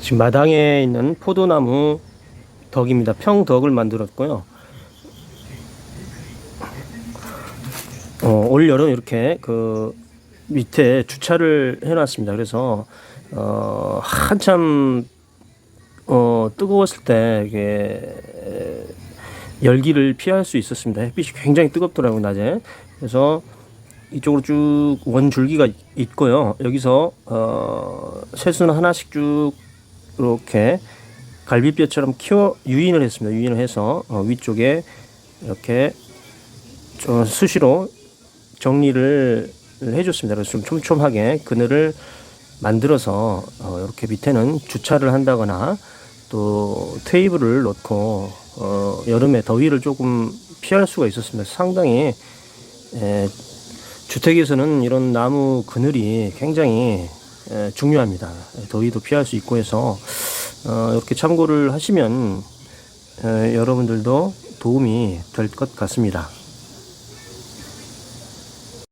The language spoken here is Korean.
지금 마당에 있는 포도나무 덕입니다. 평덕을 만들었고요. 어, 올 여름 이렇게 그 밑에 주차를 해놨습니다. 그래서 어, 한참 어, 뜨거웠을 때 이게 열기를 피할 수 있었습니다. 햇빛이 굉장히 뜨겁더라고요 낮에. 그래서 이쪽으로 쭉 원줄기가 있고요. 여기서 어, 새수는 하나씩 쭉 이렇게 갈비뼈처럼 키워 유인을 했습니다. 유인을 해서 어, 위쪽에 이렇게 좀 수시로 정리를 해줬습니다. 그래서 좀 촘촘하게 그늘을 만들어서 어, 이렇게 밑에는 주차를 한다거나 또 테이블을 놓고 어, 여름에 더위를 조금 피할 수가 있었습니다. 상당히 에, 주택에서는 이런 나무 그늘이 굉장히 에, 중요합니다. 더위도 피할 수 있고 해서 어, 이렇게 참고를 하시면 에, 여러분들도 도움이 될 것 같습니다.